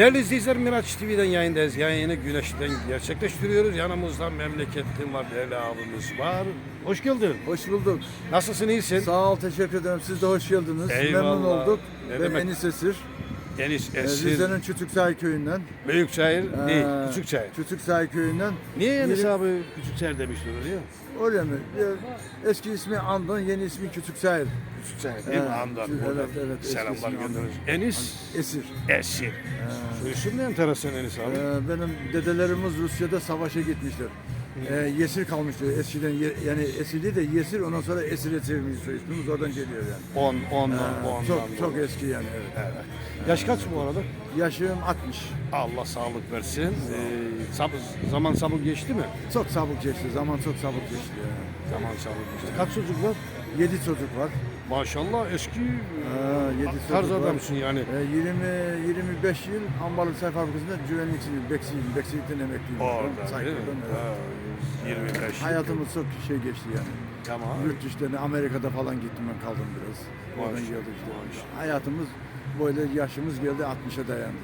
Değerli izleyiciler Miraç TV'den yayındayız. Yayını güneşten gerçekleştiriyoruz. Yanımızda memleketim var, değerli abimiz var. Hoş geldin. Hoş bulduk. Nasılsın, iyisin? Sağ ol, teşekkür ederim. Siz de hoş geldiniz. Eyvallah. Memnun olduk. Ne ben demek? Enis Esir. Deniz Ee, Esir, Rize'nin Küçüksaray köyünden. Değil, Ee, Küçükçayır. Küçüksaray köyünden. Niye Yeni- abi Küçükçayır demişler oraya? Öyle mi? Eski ismi Andon, yeni ismi Küçüksayır. Küçükçayır değil mi? Evet, Andan. evet, evet, Selamlar gönderiyoruz. Enis Esir. Esir. Soy isim ne enteresan Enis abi? Ee, benim dedelerimiz Rusya'da savaşa gitmişler. Ee, Yesir kalmıştı. Eskiden ye- yani Esir değil de Yesir ondan sonra Esir'e çevirmiş soy ismimiz oradan geliyor yani. On, ondan, Ee, ondan. çok çok eski yani evet. Evet. Yaş kaç bu arada? Yaşım 60. Allah sağlık versin. Ee, zaman sabır geçti mi? Çok sabık geçti. Zaman çok sabık geçti. Yani. Zaman sabır geçti. Kaç çocuk var? 7 çocuk var. Maşallah eski yedi tarz çocuk var. adamsın yani. Ee, 20 25 yıl Ambalık Sayfa Fabrikası'nda güvenlikçiyim. Bekçiyim. Bekçilikten emekliyim. Orada değil mi? Evet. Ha, 25 yıl. Hayatımız çok şey geçti yani. Tamam. Yurt dışlarına Amerika'da falan gittim ben kaldım biraz. Oradan Maşallah, geldik işte. maşallah. Hayatımız böyle yaşımız geldi 60'a dayandı.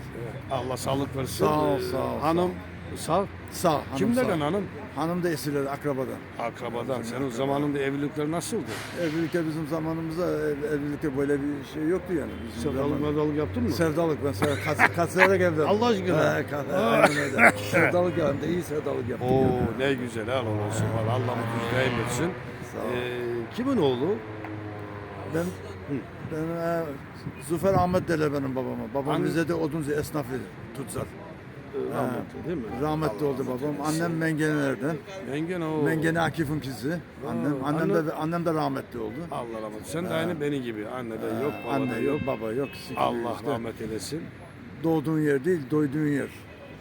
Allah sağlık versin. Sağ ol, Ee, sağ ol, Hanım sağ. Sağ. Hanım Kimlerden sağ. hanım? Hanım da esirler akrabadan. Akrabadan. Senin zamanında evlilikler nasıldı? Evlilikte bizim zamanımızda ev- evlilikte böyle bir şey yoktu yani. Bizim Sevdalık zamanımızda. mevdalık yaptın mı? Sevdalık ben sev kaç, kaçırarak evlendim. Allah aşkına. He, ka- aynen öyle. sevdalık yaptım iyi sevdalık yaptım. Oo yani. ne güzel helal olsun. Valla Allah mutlu daim etsin. Sağ ol. Ee, kimin oğlu? Ben ben e, Zufer Ahmet derler benim babama. Babam Anne- Rize'de oduncu esnafı tutsar. Rahmetli değil mi? Rahmetli oldu babam. eylesin. Annem Mengenelerden. Mengen o. Mengene Akif'in kızı. Annem annem anne- de annem de rahmetli oldu. Allah rahmet. Sen de aynı benim gibi. Anne de yok, baba Anne da yok, yok. baba yok. Allah işte. rahmet eylesin. Doğduğun yer değil, doyduğun yer.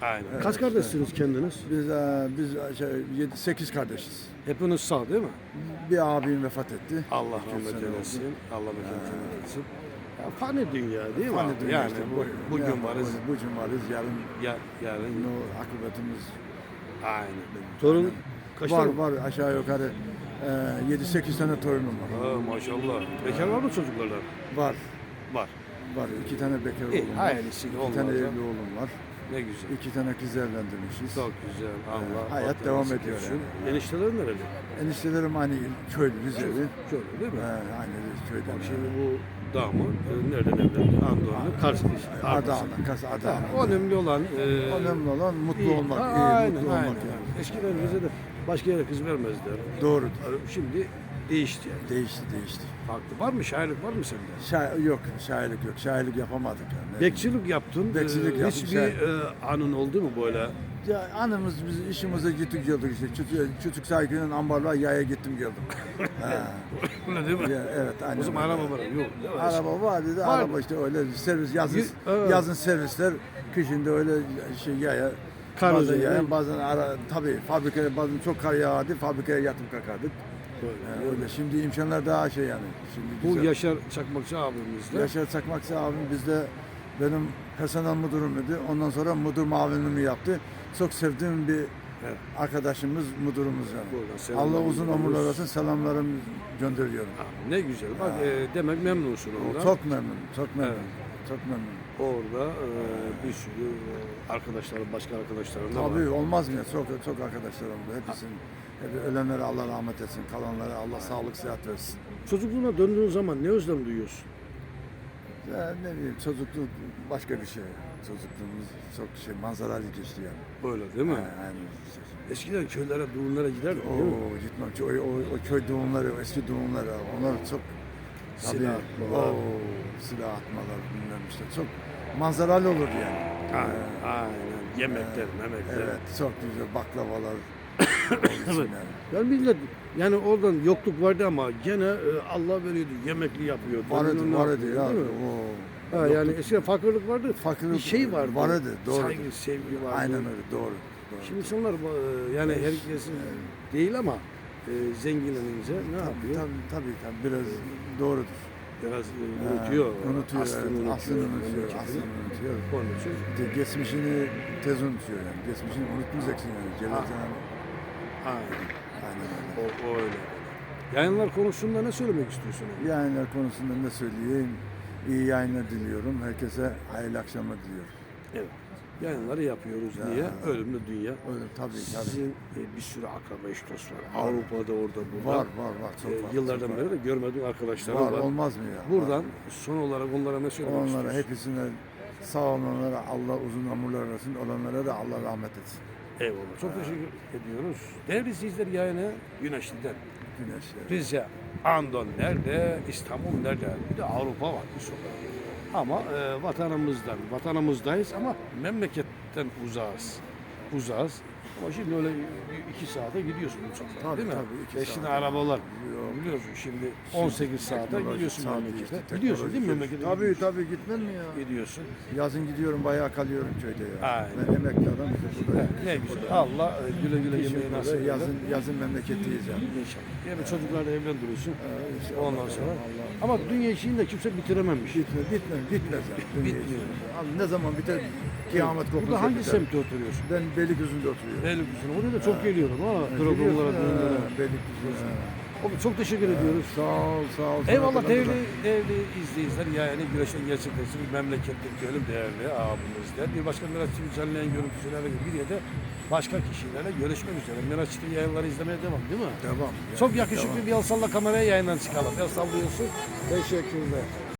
Aynen. Kaç kardeşsiniz kendiniz? Biz e, biz şey, 7 8 kardeşiz. Hepiniz sağ değil mi? Bir abim vefat etti. Allah İki rahmet sene eylesin. oldu. Allah mekan cennet etsin. Ya, fani dünya değil mi? Hani abi? dünya yani işte, bu, bugün ya, varız, Bugün varız, yarın ya, yarın o akıbetimiz aynen. Torun kaç var var aşağı yukarı e, 7-8 tane torunum var. Ha, maşallah. Bekar var mı çocuklardan? Var. Var. Var. iki tane bekar İyi, oğlum var. hayırlısı İki olmaz tane evli oğlum var. Ne güzel. İki tane kız evlendirmişiz. Çok güzel. Allah. hayat bahtiyar devam ediyor yani. Enişteler nereli? Eniştelerim aynı köylü, Rize'li. Şöyle değil mi? He, aynı köyden. Bak şimdi bu damı e, nereden evlendi? Anadolu'nun Kars'ta işte. Adana, Kas Adana. Önemli olan e, Önemli olan mutlu iyi. olmak, Ha, iyi, aynen, mutlu aynen. olmak yani. Eskiden Rize'de başka yere kız vermezler. Doğru. Şimdi değişti yani. Değişti, değişti. Farklı. Var mı? Şairlik var mı sende? Şair, yok, şairlik yok. Şairlik yapamadık yani. Bekçilik yaptın. Bekçilik Ee, yaptım, Hiçbir şey- e, anın oldu mu böyle? Ya anımız biz işimize gittik geldik işte. Küçük, küçük sahibinden ambarlığa yaya gittim geldim. ha. Öyle değil mi? Ya, evet aynen. O zaman öyle. araba var. Yok. değil mi? Araba var dedi. Var. Araba işte öyle servis yazın Y- evet. yazın servisler kışında öyle şey yaya Kar bazen yaya bazen ara tabii fabrikaya bazen çok kar yağardı fabrikaya yatıp kalkardık. Böyle. Yani öyle şimdi imkanlar daha şey yani. Şimdi Bu güzel. Yaşar Çakmakçı abimizle. Yaşar Çakmakçı abim bizde benim personel müdürümdü. Ondan sonra müdür mavinimi yaptı. Çok sevdiğim bir Evet. arkadaşımız, müdürümüz yani. Allah uzun ömürler versin. Selamlarımı gönderiyorum. Ha, ne güzel. Bak e, demek memnunsun ondan. Çok memnun, çok memnun. Evet. Çok memnun. Orada e, bir sürü e, arkadaşlarım, başka arkadaşlarım da var. Tabii olmaz mı? Çok çok arkadaşlarım da hepsinin. Hep ölenlere Allah rahmet etsin. Kalanlara Allah sağlık sıhhat versin. Çocukluğuna döndüğün zaman ne özlem duyuyorsun? Ya ne bileyim çocukluk başka bir şey. Çocukluğumuz çok şey manzaralı geçti yani. Böyle değil mi? Yani, aynen. Eskiden köylere, giderdik değil mi? Oo gitmem. O, o, o köy doğumları, o eski doğumları onlar çok tabii, Silah atmalar. oo, silah atmalar bilmem işte çok manzaralı olur yani. Aynen, aynen. Yemekler, memekler. Evet çok güzel baklavalar. yani. Millet yani oradan yokluk vardı ama gene e, Allah veriyordu, yemekli yapıyordu. Var idi, var idi ya. değil mi? Ha, yani eskiden fakirlik vardı. Fakirlik bir şey vardı. var idi, doğru. Saygı, sevgi vardı. Aynen öyle doğru. doğru. Şimdi insanlar e, yani herkesin değil ama e, zenginlenince ne tabii, yapıyor? tabii, tabii, tabii, biraz doğrudur. Biraz e, Ha, unutuyor. unutuyor, Aslını evet, unutuyor. aslını unutuyor, memleketini. aslını unutuyor. Onun için De- Geçmişini tez unutuyor yani. Geçmişini unutmayacaksın yani. Geleceksin yani. Aynen. Aynen öyle. O, o öyle. Yayınlar konusunda ne söylemek istiyorsun? abi? Yayınlar konusunda ne söyleyeyim? İyi yayınlar diliyorum. Herkese hayırlı akşamlar diliyorum. Evet. yayınları yapıyoruz. Niye? Ölümlü dünya. Öyle tabii tabii. Sizin e, bir sürü akraba eş dost var. Avrupa'da orada burada. Var var var çok E, var. yıllardan çok beri de görmediğim arkadaşlarım var. var. var. Olmaz mı ya? Buradan Var. son olarak onlara ne söylemek Onlara istiyorsun? hepsine sağ olanlara Allah uzun ömürler versin. Olanlara da Allah rahmet etsin. Eyvallah. Çok teşekkür ediyoruz. Değerli izleyiciler yayını Güneşli'den. Güneşler. Rize, Andon nerede, İstanbul nerede? Bir de Avrupa var bir sokak. Ama e, vatanımızdan, vatanımızdayız ama memleketten uzağız. Uzağız. Ama şimdi öyle iki saate gidiyorsun uçakla Tabii, değil mi? tabii, iki E şimdi saat. arabalar Yok. biliyorsun şimdi 18 saate gidiyorsun saat memlekete. işte, Gidiyorsun değil mi memlekete? Tabii gidiyorsun. tabii gitmem mi ya? Gidiyorsun. Yazın gidiyorum bayağı kalıyorum köyde ya. Aynen. Ben emekli adam burada. Ne güzel. Allah e, güle güle yemeği nasip eder. yazın, yazın memleketteyiz ya. İnşallah. Yani çocuklarla evlendiriyorsun. işte Ondan Allah- sonra. Allah- Ama dünya işini de kimse bitirememiş. Bitmez, bitmez, bitmez ya. Dünya Bitmiyor. ne zaman biter? Kıyamet kopmuş. Burada hangi semtte oturuyorsun? Ben Beylikdüzü'nde oturuyorum. Beylikdüzü'ne. Oraya da çok geliyorum ha. Programlara, düğünlere. ha, Beylikdüzü. ha. Oğlum çok teşekkür ediyoruz. Sağ ol, sağ ol. Eyvallah değerli, değerli izleyiciler. Yani güreşin gerçekleşti bir memleketteki ölüm değerli abimizle. Bir başka Miraç TV canlı yayın görüntüsülerle bir yerde başka kişilerle görüşmek üzere. Miraç TV yayınları izlemeye devam değil mi? Devam. Çok yani, yakışıklı devam. bir el salla kameraya yayından çıkalım. El sallıyorsun. Teşekkürler.